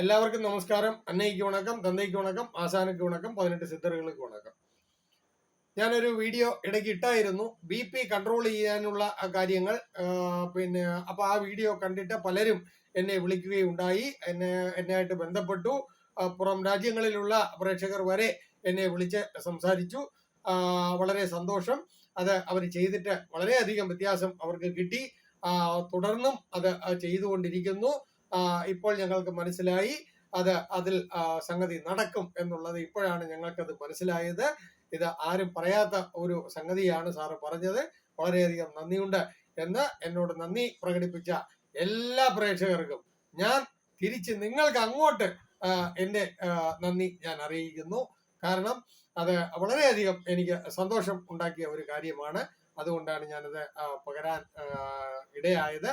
എല്ലാവർക്കും നമസ്കാരം. അന്നയ്ക്ക് വണക്കം തന്തയ്ക്ക് വണക്കം ആശാനയ്ക്ക് വണക്കം പതിനെട്ട് സിദ്ധറുകൾക്ക് വണക്കം. ഞാനൊരു വീഡിയോ ഇടയ്ക്ക് ഇട്ടായിരുന്നു. ബി പി കൺട്രോൾ ചെയ്യാനുള്ള കാര്യങ്ങൾ പിന്നെ അപ്പോൾ ആ വീഡിയോ കണ്ടിട്ട് പലരും എന്നെ വിളിക്കുകയുണ്ടായി. എന്നെ എന്നെയായിട്ട് ബന്ധപ്പെട്ടു. പുറം രാജ്യങ്ങളിലുള്ള പ്രേക്ഷകർ വരെ എന്നെ വിളിച്ച് സംസാരിച്ചു. വളരെ സന്തോഷം. അത് അവർ ചെയ്തിട്ട് വളരെയധികം വ്യത്യാസം അവർക്ക് കിട്ടി. തുടർന്നും അത് ചെയ്തുകൊണ്ടിരിക്കുന്നു. ഇപ്പോൾ ഞങ്ങൾക്ക് മനസ്സിലായി അത് അതിൽ സംഗതി നടക്കും എന്നുള്ളത് ഇപ്പോഴാണ് ഞങ്ങൾക്കത് മനസ്സിലായത്. ഇത് ആരും പറയാത്ത ഒരു സംഗതിയാണ് സാറ് പറഞ്ഞത്. വളരെയധികം നന്ദിയുണ്ട് എന്ന് എന്നോട് നന്ദി പ്രകടിപ്പിച്ച എല്ലാ പ്രേക്ഷകർക്കും. ഞാൻ തിരിച്ച് നിങ്ങൾക്ക് അങ്ങോട്ട് എന്റെ നന്ദി ഞാൻ അറിയിക്കുന്നു. കാരണം അത് വളരെയധികം എനിക്ക് സന്തോഷം ഉണ്ടാക്കിയ ഒരു കാര്യമാണ്. അതുകൊണ്ടാണ് ഞാനത് പകരാൻ ഇടയായത്.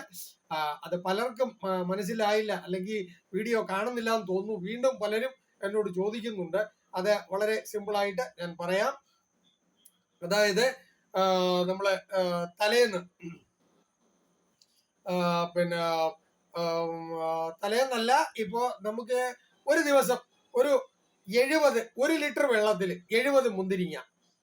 അത് പലർക്കും മനസ്സിലായില്ല അല്ലെങ്കിൽ വീഡിയോ കാണുന്നില്ല എന്ന് തോന്നുന്നു. വീണ്ടും പലരും എന്നോട് ചോദിക്കുന്നുണ്ട്. അത് വളരെ സിമ്പിളായിട്ട് ഞാൻ പറയാം. അതായത് നമ്മളെ തലേന്ന് പിന്നെ തലേന്നല്ല ഇപ്പോ നമുക്ക് ഒരു ദിവസം ഒരു എഴുപത് ഒരു ലിറ്റർ വെള്ളത്തിൽ എഴുപത് മുന്തിരിങ്ങ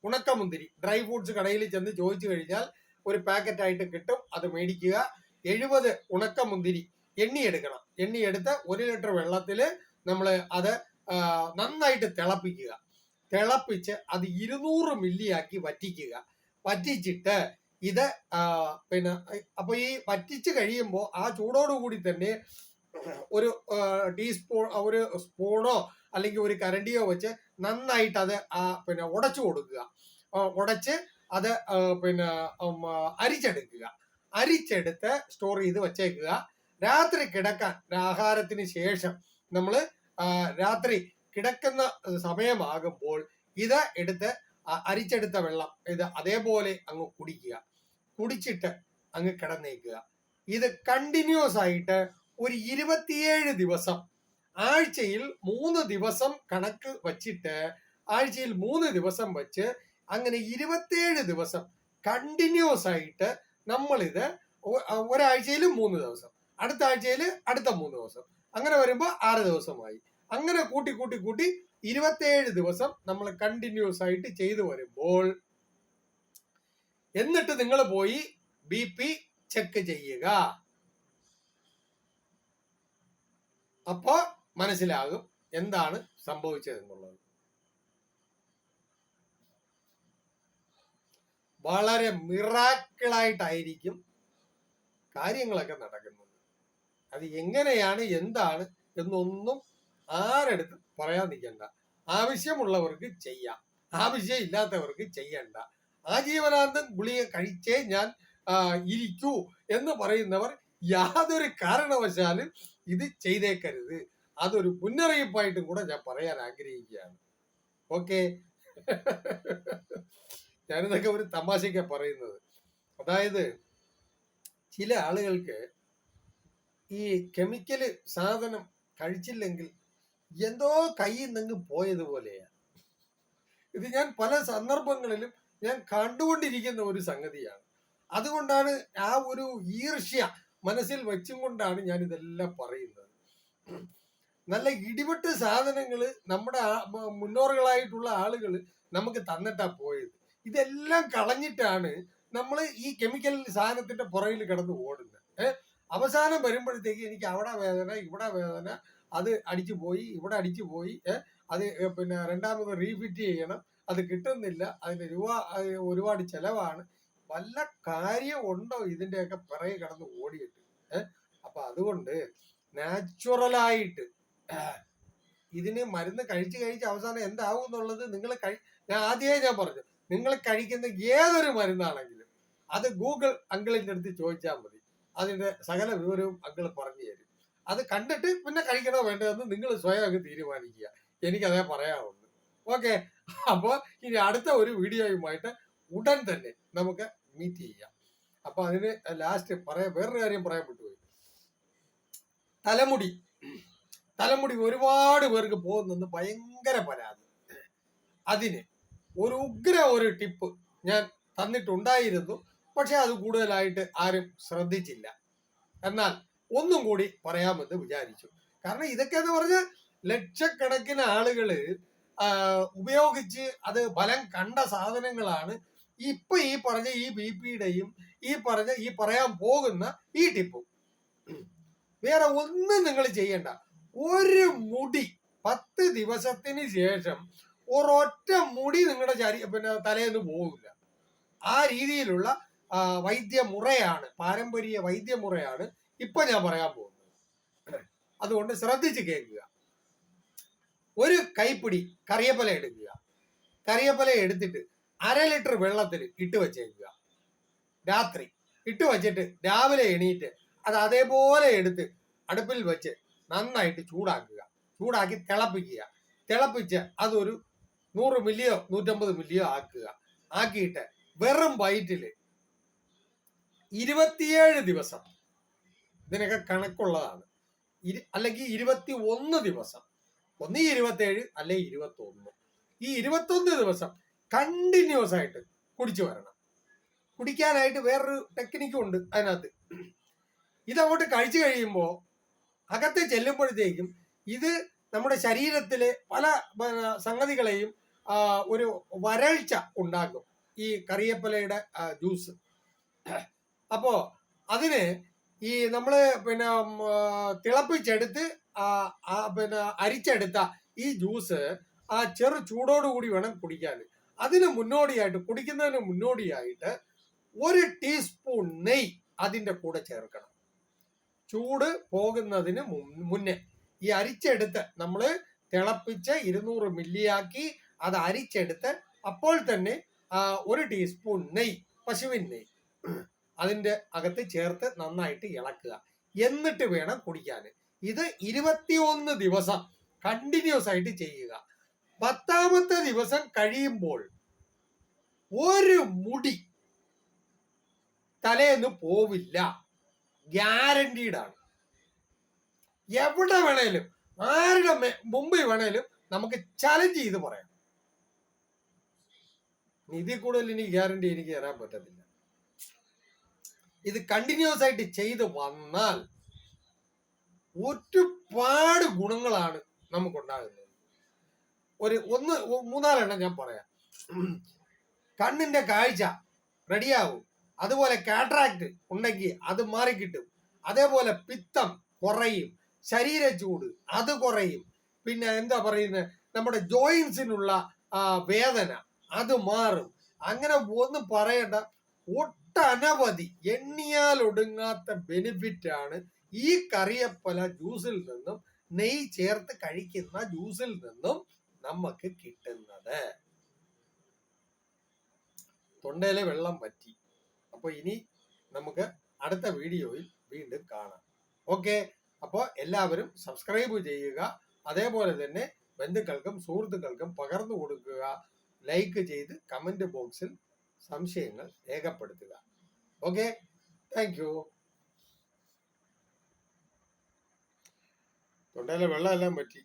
ഉണക്ക മുന്തിരി ഡ്രൈ ഫ്രൂട്ട്സ് കടയിൽ ചെന്ന് ചോദിച്ചു കഴിഞ്ഞാൽ ഒരു പാക്കറ്റ് ആയിട്ട് കിട്ടും. അത് മേടിക്കുക. എഴുപത് ഉണക്കമുന്തിരി എണ്ണിയെടുക്കണം എണ്ണി എടുക്കണം. എണ്ണി എടുത്ത് ഒരു ലിറ്റർ വെള്ളത്തിൽ നമ്മൾ അത് നന്നായിട്ട് തിളപ്പിക്കുക. തിളപ്പിച്ച് അത് ഇരുന്നൂറ് മില്ലി ആക്കി വറ്റിക്കുക. വറ്റിച്ചിട്ട് ഇത് പിന്നെ അപ്പൊ ഈ വറ്റിച്ച് കഴിയുമ്പോൾ ആ ചൂടോടുകൂടി തന്നെ ഒരു ടീസ്പൂൺ ഒരു സ്പൂണോ അല്ലെങ്കിൽ ഒരു കരണ്ടിയോ വെച്ച് നന്നായിട്ട് അത് പിന്നെ ഉടച്ചു കൊടുക്കുക. ഉടച്ച് അത് പിന്നെ അരിച്ചെടുക്കുക. അരിച്ചെടുത്ത് സ്റ്റോർ ചെയ്ത് വെച്ചേക്കുക. രാത്രി കിടക്കാൻ ആഹാരത്തിന് ശേഷം നമ്മൾ രാത്രി കിടക്കുന്ന സമയമാകുമ്പോൾ ഇത് എടുത്ത് അരിച്ചെടുത്ത വെള്ളം ഇത് അതേപോലെ അങ്ങ് കുടിക്കുക. കുടിച്ചിട്ട് അങ്ങ് കിടന്നേക്കുക. ഇത് കണ്ടിന്യൂസ് ആയിട്ട് ഒരു ഇരുപത്തിയേഴ് ദിവസം ആഴ്ചയിൽ മൂന്ന് ദിവസം കണക്ക് വച്ചിട്ട് ആഴ്ചയിൽ മൂന്ന് ദിവസം വച്ച് അങ്ങനെ ഇരുപത്തേഴ് ദിവസം കണ്ടിന്യൂസ് ആയിട്ട് നമ്മളിത് ഒരാഴ്ചയിൽ മൂന്ന് ദിവസം അടുത്ത ആഴ്ചയിൽ അടുത്ത മൂന്ന് ദിവസം അങ്ങനെ വരുമ്പോൾ ആറ് ദിവസമായി. അങ്ങനെ കൂട്ടി കൂട്ടി കൂട്ടി ഇരുപത്തേഴ് ദിവസം നമ്മൾ കണ്ടിന്യൂസ് ആയിട്ട് ചെയ്തു വരുമ്പോൾ എന്നിട്ട് നിങ്ങൾ പോയി ബി പി ചെക്ക് ചെയ്യുക. അപ്പോ മനസ്സിലാകും എന്താണ് സംഭവിച്ചതെന്നുള്ളത്. വളരെ മിറാക്കിളായിട്ടായിരിക്കും കാര്യങ്ങളൊക്കെ നടക്കുന്നത്. അത് എങ്ങനെയാണ് എന്താണ് എന്നൊന്നും ആരെടുത്ത് പറയാൻ നിൽക്കണ്ട. ആവശ്യമുള്ളവർക്ക് ചെയ്യാം. ആവശ്യം ഇല്ലാത്തവർക്ക് ചെയ്യണ്ട. ആജീവനാന്തം ഗുളിക കഴിച്ചേ ഞാൻ ഇരിക്കൂ എന്ന് പറയുന്നവർ യാതൊരു കാരണവശാലും ഇത് ചെയ്തേക്കരുത്. അതൊരു മുന്നറിയിപ്പായിട്ടും കൂടെ ഞാൻ പറയാൻ ആഗ്രഹിക്കുകയാണ്. ഓക്കെ? ഞാനിതൊക്കെ ഒരു തമാശയ്ക്ക പറയുന്നത്. അതായത് ചില ആളുകൾക്ക് ഈ കെമിക്കൽ സാധനം കഴിച്ചില്ലെങ്കിൽ എന്തോ കയ്യിൽ നിന്ന് പോയതുപോലെയാണ് ഇത് ഞാൻ പല സന്ദർഭങ്ങളിലും ഞാൻ കണ്ടുകൊണ്ടിരിക്കുന്ന ഒരു സംഗതിയാണ്. അതുകൊണ്ടാണ് ആ ഒരു ഈർഷ്യ മനസ്സിൽ വെച്ചും കൊണ്ടാണ് ഞാൻ ഇതെല്ലാം പറയുന്നത്. നല്ല ഇടിവെട്ട് സാധനങ്ങൾ നമ്മുടെ മുന്നോറുകളായിട്ടുള്ള ആളുകൾ നമുക്ക് തന്നിട്ടാ പോയത്. ഇതെല്ലാം കളഞ്ഞിട്ടാണ് നമ്മൾ ഈ കെമിക്കൽ സാധനത്തിന്റെ പുറകിൽ കിടന്ന് ഓടുന്നത്. ഏഹ് അവസാനം വരുമ്പോഴത്തേക്ക് എനിക്ക് അവിടെ വേദന ഇവിടെ വേദന അത് അടിച്ചു പോയി ഇവിടെ അടിച്ചു പോയി അത് പിന്നെ രണ്ടാമത് റീഫിറ്റ് ചെയ്യണം. അത് കിട്ടുന്നില്ല. അതിന് രൂപ ഒരുപാട് ചെലവാണ്. വല്ല കാര്യം ഉണ്ടോ ഇതിന്റെയൊക്കെ പിറകെ കിടന്ന് ഓടിയിട്ട്? ഏഹ് അപ്പൊ അതുകൊണ്ട് നാച്ചുറലായിട്ട് ഇതിന് മരുന്ന് കഴിച്ച് കഴിച്ച് അവസാനം എന്താവും എന്നുള്ളത് നിങ്ങൾ കഴി ഞാൻ ആദ്യമേ ഞാൻ പറഞ്ഞു. നിങ്ങൾ കഴിക്കുന്ന ഏതൊരു മരുന്നാണെങ്കിലും അത് ഗൂഗിൾ അങ്കിളിന്റെ അടുത്ത് ചോദിച്ചാൽ മതി. അതിന്റെ സകല വിവരവും അങ്കിൾ പറഞ്ഞു തരും. അത് കണ്ടിട്ട് പിന്നെ കഴിക്കണോ വേണ്ടതെന്ന് നിങ്ങൾ സ്വയം അങ്ങ് തീരുമാനിക്കുക. എനിക്കതേ പറയാവുള്ളൂ. ഓക്കെ? അപ്പോൾ ഇനി അടുത്ത ഒരു വീഡിയോയുമായിട്ട് ഉടൻ തന്നെ നമുക്ക് മീറ്റ് ചെയ്യാം. അപ്പൊ അതിന് ലാസ്റ്റ് പറയാൻ വേറൊരു കാര്യം പറയാൻ വിട്ടുപോയി. തലമുടി. തലമുടി ഒരുപാട് പേർക്ക് പോകുന്നെന്ന് ഭയങ്കര പരാതി. അതിന് ഒരു ഉഗ്ര ഒരു ടിപ്പ് ഞാൻ തന്നിട്ടുണ്ടായിരുന്നു. പക്ഷെ അത് കൂടുതലായിട്ട് ആരും ശ്രദ്ധിച്ചില്ല. എന്നാൽ ഒന്നും കൂടി പറയാമെന്ന് വിചാരിച്ചു. കാരണം ഇതൊക്കെ എന്ന് പറഞ്ഞ് ലക്ഷക്കണക്കിന് ആളുകൾ ഉപയോഗിച്ച് അത് ഫലം കണ്ട സാധനങ്ങളാണ്. ഇപ്പൊ ഈ പറഞ്ഞ ഈ ബി പിയുടെയും ഈ പറഞ്ഞ ഈ പറയാൻ പോകുന്ന ഈ ടിപ്പും. വേറെ ഒന്നും നിങ്ങൾ ചെയ്യണ്ട. ഒരു മുടി പത്ത് ദിവസത്തിന് ശേഷം ഒരൊറ്റ മുടി നിങ്ങളുടെ ശരീ പിന്നെ തലേന്ന് പോകില്ല ആ രീതിയിലുള്ള വൈദ്യമുറയാണ് പാരമ്പര്യ വൈദ്യമുറയാണ് ഇപ്പൊ ഞാൻ പറയാൻ പോകുന്നത്. അതുകൊണ്ട് ശ്രദ്ധിച്ച് കേൾക്കുക. ഒരു കൈപ്പിടി കറിയപ്പല എടുക്കുക. കറിയപ്പല എടുത്തിട്ട് അര ലിറ്റർ വെള്ളത്തിൽ ഇട്ട് വെച്ചേക്കുക. രാത്രി ഇട്ട് വെച്ചിട്ട് രാവിലെ എണീറ്റ് അത് അതേപോലെ എടുത്ത് അടുപ്പിൽ വെച്ച് നന്നായിട്ട് ചൂടാക്കുക. ചൂടാക്കി തിളപ്പിക്കുക. തിളപ്പിച്ച് അതൊരു നൂറ് മില്ലിയോ നൂറ്റമ്പത് മില്ലിയോ ആക്കുക. ആക്കിയിട്ട് വെറും വയറ്റിൽ ഇരുപത്തിയേഴ് ദിവസം. ഇതിനൊക്കെ കണക്കുള്ളതാണ്. ഇരു അല്ലെങ്കിൽ ഇരുപത്തി ഒന്ന് ദിവസം. ഒന്നീ ഇരുപത്തേഴ് അല്ലെങ്കിൽ ഇരുപത്തി ഒന്ന് ഈ ഇരുപത്തൊന്ന് ദിവസം കണ്ടിന്യൂസ് ആയിട്ട് കുടിച്ചു വരണം. കുടിക്കാനായിട്ട് വേറൊരു ടെക്നിക്കും ഉണ്ട് അതിനകത്ത്. ഇതങ്ങോട്ട് കഴിച്ചു കഴിയുമ്പോൾ അകത്ത് ചെല്ലുമ്പോഴത്തേക്കും ഇത് നമ്മുടെ ശരീരത്തിലെ പല സംഗതികളെയും ഒരു വരൾച്ച ഉണ്ടാക്കും. ഈ കറിയപ്പലയുടെ ജ്യൂസ്. അപ്പോ അതിന് ഈ നമ്മൾ പിന്നെ തിളപ്പിച്ചെടുത്ത് പിന്നെ അരിച്ചെടുത്ത ഈ ജ്യൂസ് ആ ചെറു ചൂടോടുകൂടി വേണം കുടിക്കാൻ. അതിന് മുന്നോടിയായിട്ട് കുടിക്കുന്നതിന് മുന്നോടിയായിട്ട് ഒരു ടീസ്പൂൺ നെയ് അതിന്റെ കൂടെ ചേർക്കണം. ചൂട് പോകുന്നതിന് മുന്നേ. ഈ അരിച്ചെടുത്ത് നമ്മൾ തിളപ്പിച്ച് ഇരുന്നൂറ് മില്ലിയാക്കി അത് അരിച്ചെടുത്ത് അപ്പോൾ തന്നെ ഒരു ടീസ്പൂൺ നെയ്യ് പശുവിൻ നെയ്യ് അതിന്റെ അകത്ത് ചേർത്ത് നന്നായിട്ട് ഇളക്കുക. എന്നിട്ട് വേണം കുടിക്കാൻ. ഇത് ഇരുപത്തിയൊന്ന് ദിവസം കണ്ടിന്യൂസ് ആയിട്ട് ചെയ്യുക. പത്താമത്തെ ദിവസം കഴിയുമ്പോൾ ഒരു മുടി തലേന്ന് പോവില്ല. ഗ്യാരണ്ടീഡ് ആണ്. എവിടെ വേണേലും ആരുടെ മുമ്പിൽ വേണേലും നമുക്ക് ചലഞ്ച് ചെയ്ത് പറയാം. നിധി കൂടുതൽ ഇനി ഗ്യാരണ്ടി എനിക്ക് തരാൻ പറ്റത്തില്ല. ഇത് കണ്ടിന്യൂസ് ആയിട്ട് ചെയ്ത് വന്നാൽ ഒരുപാട് ഗുണങ്ങളാണ് നമുക്കുണ്ടാകുന്നത്. ഒരു ഒന്ന് മൂന്നാലെണ്ണം ഞാൻ പറയാം. കണ്ണിന്റെ കാഴ്ച റെഡിയാവും അതുപോലെ കാട്രാക്ട് ഉണ്ടെങ്കിൽ അത് മാറിക്കിട്ടും അതേപോലെ പിത്തം കുറയും. ശരീര ചൂട് അത് കുറയും. പിന്നെ എന്താ പറയുന്നത് നമ്മുടെ ജോയിൻസിനുള്ള വേദന അത് മാറും. അങ്ങനെ ഒന്നും പറയേണ്ട. ഒട്ടനവധി എണ്ണിയാൽ ഒടുങ്ങാത്ത ബെനിഫിറ്റ് ആണ് ഈ കറിയപ്പല ജ്യൂസിൽ നിന്നും നെയ് ചേർത്ത് കഴിക്കുന്ന ജ്യൂസിൽ നിന്നും നമുക്ക് കിട്ടുന്നത്. തൊണ്ടയിലെ വെള്ളം പറ്റി അപ്പൊ ഇനി നമുക്ക് അടുത്ത വീഡിയോയിൽ വീണ്ടും കാണാം. ഓക്കെ അപ്പോൾ എല്ലാവരും സബ്സ്ക്രൈബ് ചെയ്യുക. അതേപോലെ തന്നെ ബന്ധുക്കൾക്കും സുഹൃത്തുക്കൾക്കും പകർന്നു കൊടുക്കുക. ലൈക്ക് ചെയ്ത് കമന്റ് ബോക്സിൽ സംശയങ്ങൾ രേഖപ്പെടുത്തുക. ഓക്കെ താങ്ക് യു തൊണ്ടയിലെ വെള്ളം എല്ലാം പറ്റി.